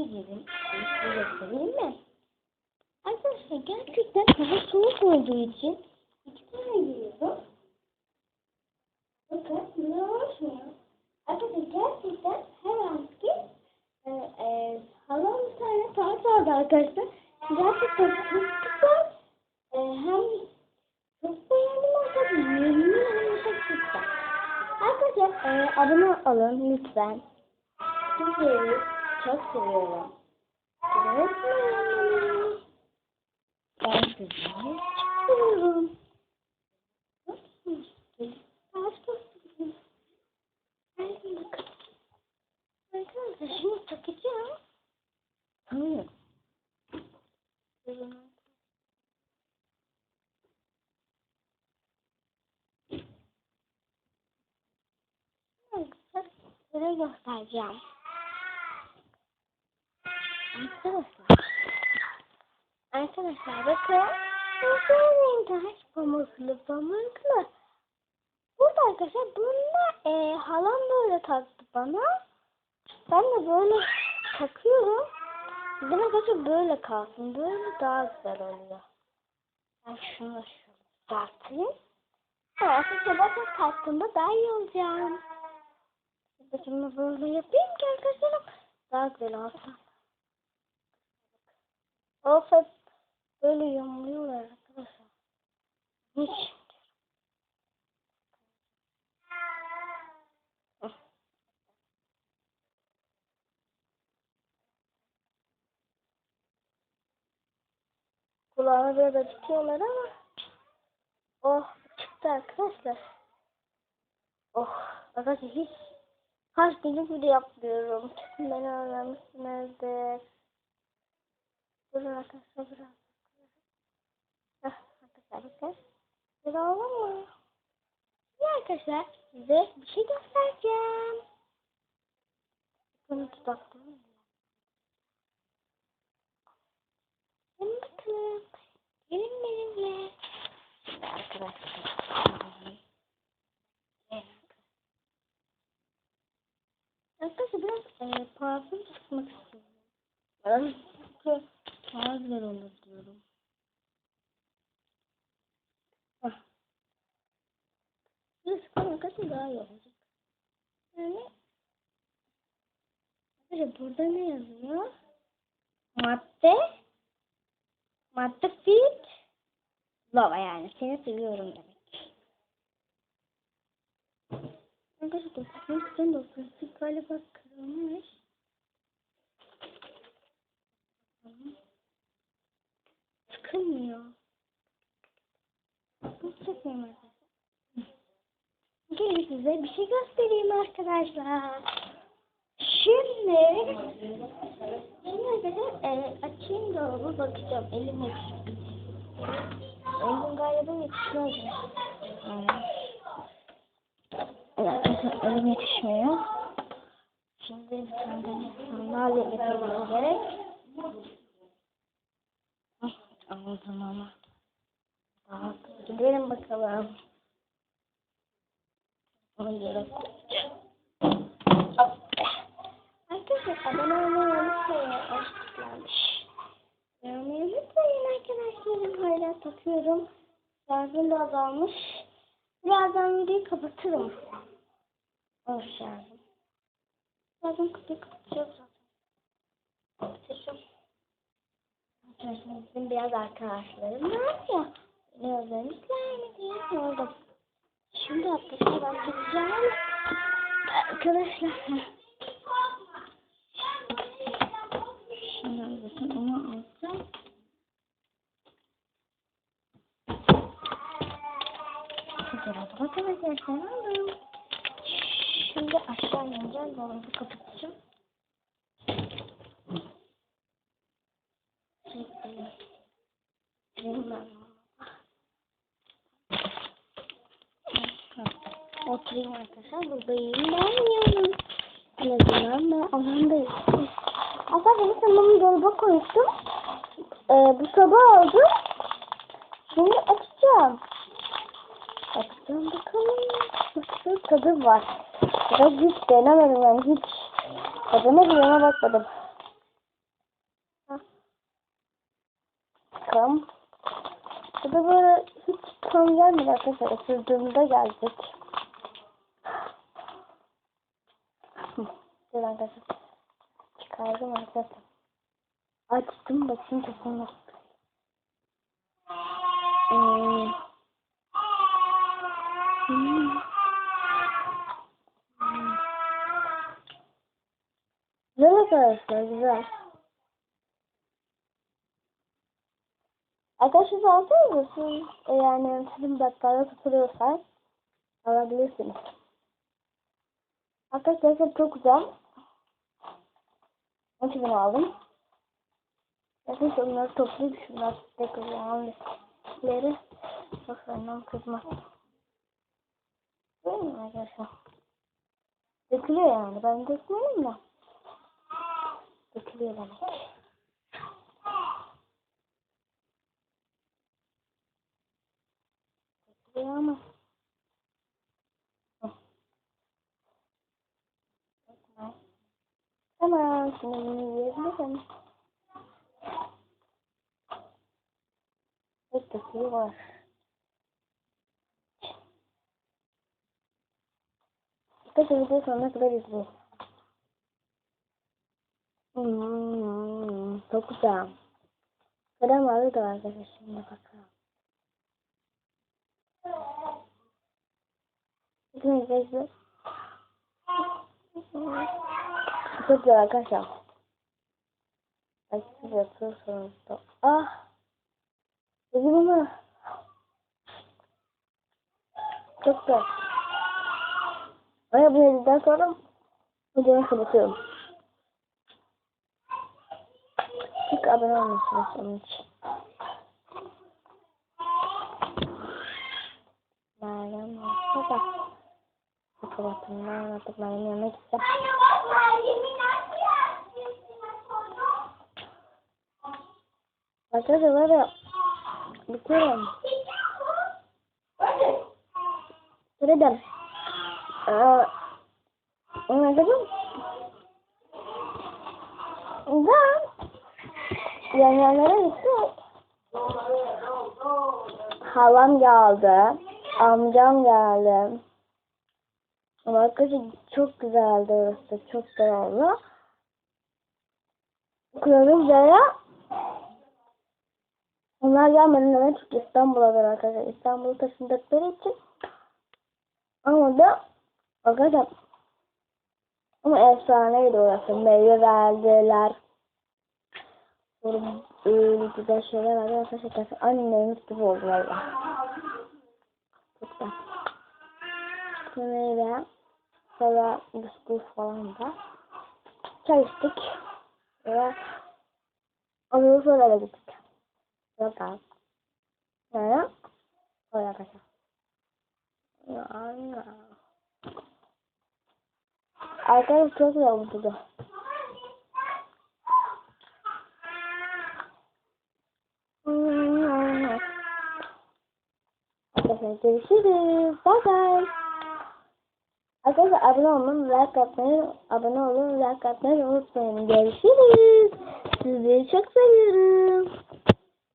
Size göstereyim mi? Arkadaşlar gerçekten hava soğuk olduğu için iki tane giriyorum. Bakın biliyor mu? Arkadaşlar gerçekten her anki e, e, halam bir tane saat aldı arkadaşlar. Gerçekten çok güzel. E, hem çok beğendim arkadaşlar. Yemin ederim çok güzel. Arkadaşlar e, abone olun lütfen. Sizleri çok seviyorum. Unutmayın. Ben sizi seviyorum. Şimdi takacağım. Tanıyorum. Size göstereceğim. Arkadaşlar. Arkadaşlar bakın. Güzel taş pamuklu pamuklu. Burada arkadaşlar bunu e, halam böyle taktı bana. Ben de böyle takıyorum. Ben arkadaşlar böyle kalsın. Böyle daha güzel oluyor. Ben şunu da şöyle düzelteyim. Arkadaşlar bakın taktığımda daha iyi olacağım. Saçımı böyle yapayım ki arkadaşlarım daha güzel olsun. Of hep böyle yamuluyorlar arkadaşlar. Hiç. Kulağını böyle tutuyorlar ama oh çıktı arkadaşlar. Oh arkadaşlar hiç kaç gündür bile yapmıyorum. Beni öğrenmişsinizdir. Durun arkadaşlar. Heh, arkadaşlar bakın. Olur mu? Şimdi arkadaşlar size bir şey göstereceğim. Bunu dudaklarım. Gelin bakın. Gelin benimle. Şimdi arkadaşlar. Arkadaşlar biraz e, parfüm sıkmak istiyorum. Daha güzel olur diyorum. Hah. Biraz sıkalım arkadaşlar daha iyi olacak. Yani Arkadaşlar burada ne yazıyor? Madde Madde fit Lava yani seni seviyorum demek. Arkadaşlar dokunmaktan dokunmak galiba kırılmış. Sıkılmıyor. Nasıl arkadaşlar? Gelin size bir şey göstereyim arkadaşlar. Şimdi Şimdi arkadaşlar e, açayım dolabı bakacağım. Elim yetişmiyor. Elim galiba yetişmez. Evet elim yetişmiyor. Şimdi bir tane sandalye getirmem gerek. Aldım ama. Daha gidelim bakalım. Koyacağım. Hop. Arkadaşlar abone olmayı unutmayın. Açıklanmış. Beğenmeyi unutmayın arkadaşlarım. Hala takıyorum. Şarjım da azalmış. Birazdan videoyu kapatırım. Oh şarjım. Birazdan kapıyı. Kapatacağım. Arkadaşlar bizim biraz arkadaşlarım var ya. Beni özlemişler mi diye sordum. Şimdi ben çekeceğim. Arkadaşlar. Şimdi bakın onu alacağım. Fotoğrafı bakın arkadaşlar aldım. Şimdi aşağı ineceğim. Dolabı kapatacağım. Şimdi benim ben Oturayım arkadaşlar. Buradayım. Ben yanım. En azından ben alandayım. Aslında benim tamamı dolaba koymuştum. Ee, bu sabah oldu. Şimdi açacağım. Açacağım bakalım. Nasıl tadı var. Ben hiç denemedim yani hiç. Tadına bile bakmadım. Takım. Bu da böyle hiç tam gelmedi arkadaşlar. Isırdığımda. Hı, Dur arkadaşlar. Çıkardım arkadaşlar. Açtım bakayım nasıl. Hmm. Hmm. Hmm. Güzel arkadaşlar güzel. Arkadaşlar alsanıza siz e, yani sizin bakkala tutuluyorsa alabilirsiniz. Arkadaşlar çok güzel. Onun için bunu aldım. Arkadaşlar onları toplayıp şunlar tekrar yoksa ondan kızmaz. Değil mi arkadaşlar? Dökülüyor yani. Ben dökmedim de. Dökülüyor demek. Dökülüyor ama. Hı. Dökme. Tamam. Şimdi bunu yiyebilirim. Evet dökülüyor var. Arkadaşlar videoyu sonuna kadar izleyin. Hmm, çok güzel. Krem alı da var arkadaşlar şimdi bakalım. Bakın arkadaşlar. Çok güzel arkadaşlar. Da. Ah. Dedim ama. Çok güzel. Ben artık Meryem yanına gideceğim. Arkadaşlar var ya bitiyorum. Neden? Aa, anladın Ben yanlarına gitti. Halam geldi. Amcam geldi. Ama arkadaşlar çok güzeldi orası. Çok oldu. Kırılınca onlar gelmeden hemen çünkü İstanbul'a ver arkadaşlar. İstanbul'a taşındıkları için ama da arkadaşlar ama efsaneydi orası. Meyve verdiler. Böyle öyle güzel şeyler var. Arkadaşlar annemiz gibi oldu Meyve. Sonra bisküvi falan da. Çay içtik. Ve ondan sonra da gittik. Yok abi. Yani öyle arkadaşlar. Ya Allah. Arkadaşlar çok. Arkadaşlar görüşürüz. Bye bye. Arkadaşlar abone olmayı, like atmayı, abone olun, like atmayı unutmayın. Görüşürüz. Sizleri çok seviyorum.